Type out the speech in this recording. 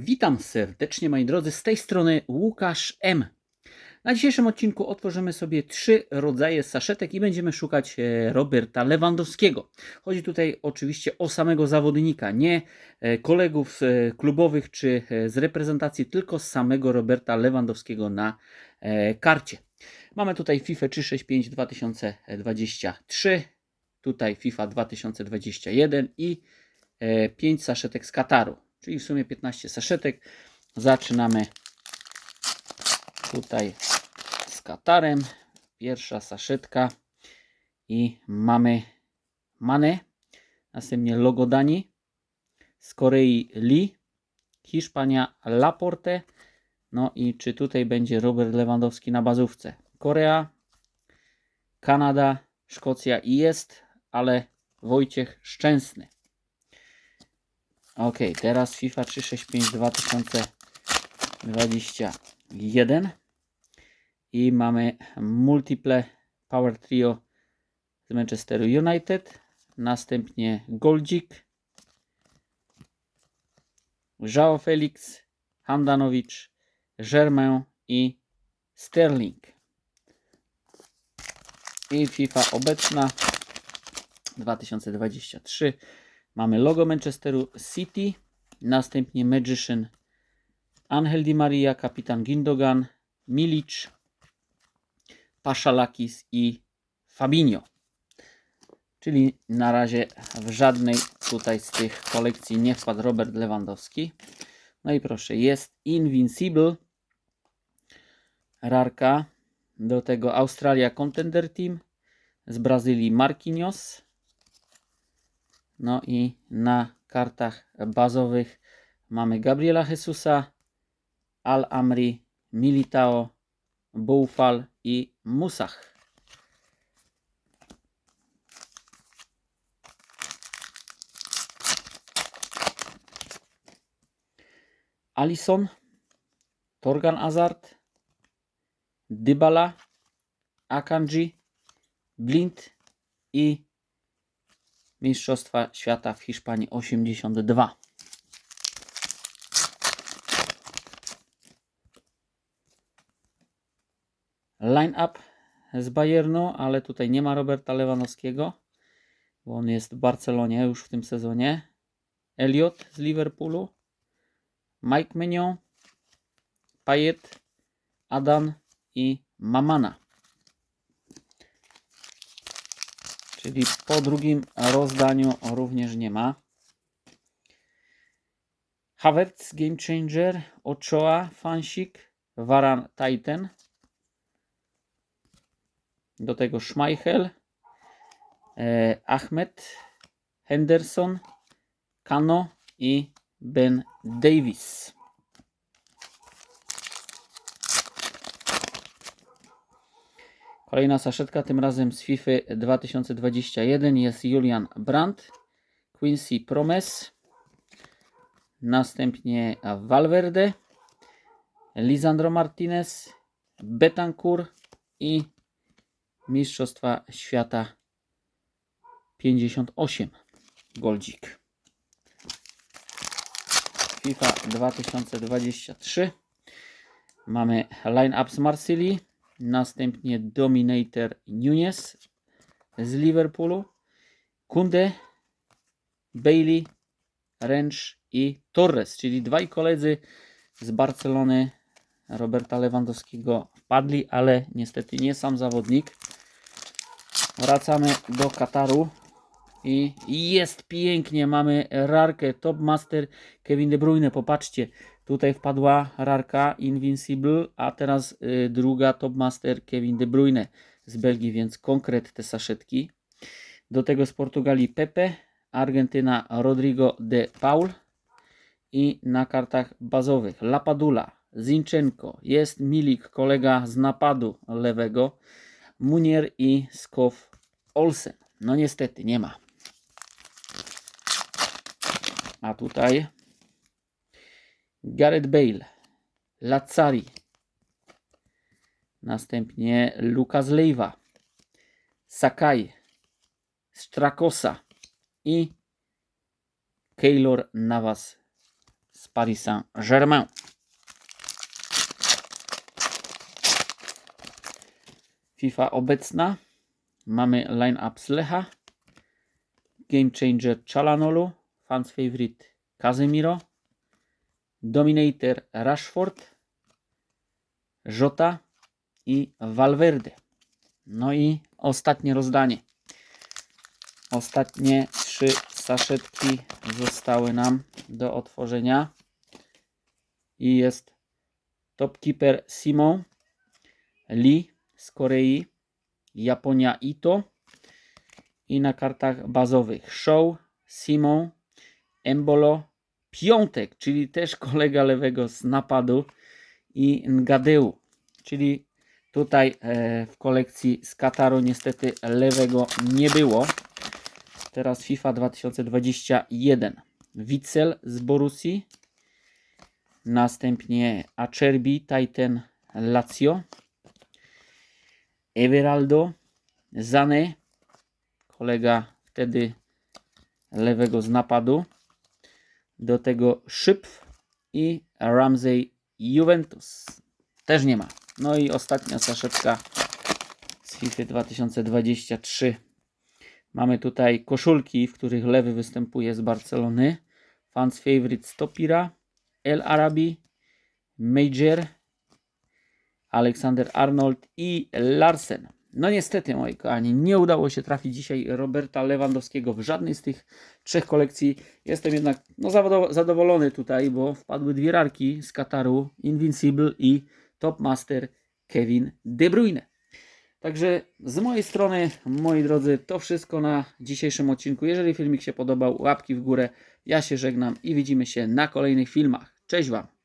Witam serdecznie moi drodzy, z tej strony Łukasz M. Na dzisiejszym odcinku otworzymy sobie trzy rodzaje saszetek i będziemy szukać e, Roberta Lewandowskiego. Chodzi tutaj oczywiście o samego zawodnika, nie e, kolegów e, klubowych czy z reprezentacji, tylko samego Roberta Lewandowskiego na karcie. Mamy tutaj FIFA 365 2023, tutaj FIFA 2021 i 5 saszetek z Kataru, czyli w sumie 15 saszetek. Zaczynamy tutaj z Katarem. Pierwsza saszetka i mamy Mane, następnie Logodani, z Korei Lee, Hiszpania Laporte, no i czy tutaj będzie Robert Lewandowski na bazówce? Korea, Kanada, Szkocja i jest, ale Wojciech Szczęsny. Ok, teraz FIFA 365 2021 i mamy Multiple Power Trio z Manchesteru United, następnie Goldzik, João Felix, Handanovic, Germain i Sterling. I FIFA obecna 2023 Mamy logo Manchesteru City, następnie Magician Angel Di Maria, kapitan Gindogan, Milic, Paszalakis i Fabinho. Czyli na razie w żadnej tutaj z tych kolekcji nie wpadł Robert Lewandowski. No i proszę, jest Invincible, Rarka, do tego Australia Contender Team, z Brazylii Marquinhos, no i na kartach bazowych mamy Gabriela Jesusa, Al Amri, Militao, Boufal i Musach. Alison, Torgan Azard, Dybala, Akanji, Blind i Mistrzostwa Świata w Hiszpanii 82. Line-up z Bayernu, ale tutaj nie ma Roberta Lewandowskiego, bo on jest w Barcelonie już w tym sezonie. Elliot z Liverpoolu, Mike Mignon, Payet, Adan i Mamana. Czyli po drugim rozdaniu również nie ma. Havertz Game Changer, Ochoa, Fansik, Varan Titan. Do tego Schmeichel, eh, Ahmed, Henderson, Kano i Ben Davis. Kolejna saszetka, tym razem z FIFA 2021 jest Julian Brandt, Quincy Promes, następnie Valverde, Lisandro Martinez, Betancourt i Mistrzostwa Świata 58 Goldzik. FIFA 2023 mamy line-up z Marsylii Następnie Dominator Nunes z Liverpoolu. Kunde, Bailey, Ręcz i Torres, czyli dwaj koledzy z Barcelony Roberta Lewandowskiego wpadli, ale niestety nie sam zawodnik. Wracamy do Kataru i jest pięknie. Mamy rarkę Top Master Kevin De Bruyne. Popatrzcie, Tutaj wpadła rarka Invincible, a teraz y, druga Top Master Kevin De Bruyne z Belgii, więc konkret te saszetki. Do tego z Portugalii Pepe, Argentyna Rodrigo de Paul i na kartach bazowych Lapadula, Zinchenko, jest Milik, kolega z napadu lewego, Munier i Skow Olsen. No niestety nie ma. A tutaj Gareth Bale, Lazzari, następnie Lucas Leiva, Sakai, Strakosa i Keylor Navas z Paris Saint-Germain. FIFA obecna. Mamy line-up z Lecha. Game Changer Chalanolu. Fans Favorite Casemiro. Dominator Rashford. Jota i Valverde. No i ostatnie rozdanie. Ostatnie trzy saszetki zostały nam do otworzenia. I jest Topkeeper Simon, Lee z Korei, Japonia Ito i na kartach bazowych Show, Simon, Embolo, Piątek, czyli też kolega lewego z napadu i Ngadeu, czyli tutaj e, w kolekcji z Kataru niestety lewego nie było. Teraz FIFA 2021. Witzel z Borusi. Następnie Acerbi, Titan Lazio. Everaldo, Zane, kolega wtedy lewego z napadu. Do tego Szypf i Ramsey Juventus. Też nie ma. No i ostatnia saszetka z FIFA 2023. Mamy tutaj koszulki, w których lewy występuje z Barcelony. Fans Favorite Stopira, El Arabi, Major, Aleksander Arnold i Larsen. No niestety, moi kochani, nie udało się trafić dzisiaj Roberta Lewandowskiego w żadnej z tych trzech kolekcji. Jestem jednak no, zadowolony tutaj, bo wpadły dwie rarki z Kataru, Invincible i Top Master Kevin De Bruyne. Także z mojej strony, moi drodzy, to wszystko na dzisiejszym odcinku. Jeżeli filmik się podobał, łapki w górę. Ja się żegnam i widzimy się na kolejnych filmach. Cześć Wam!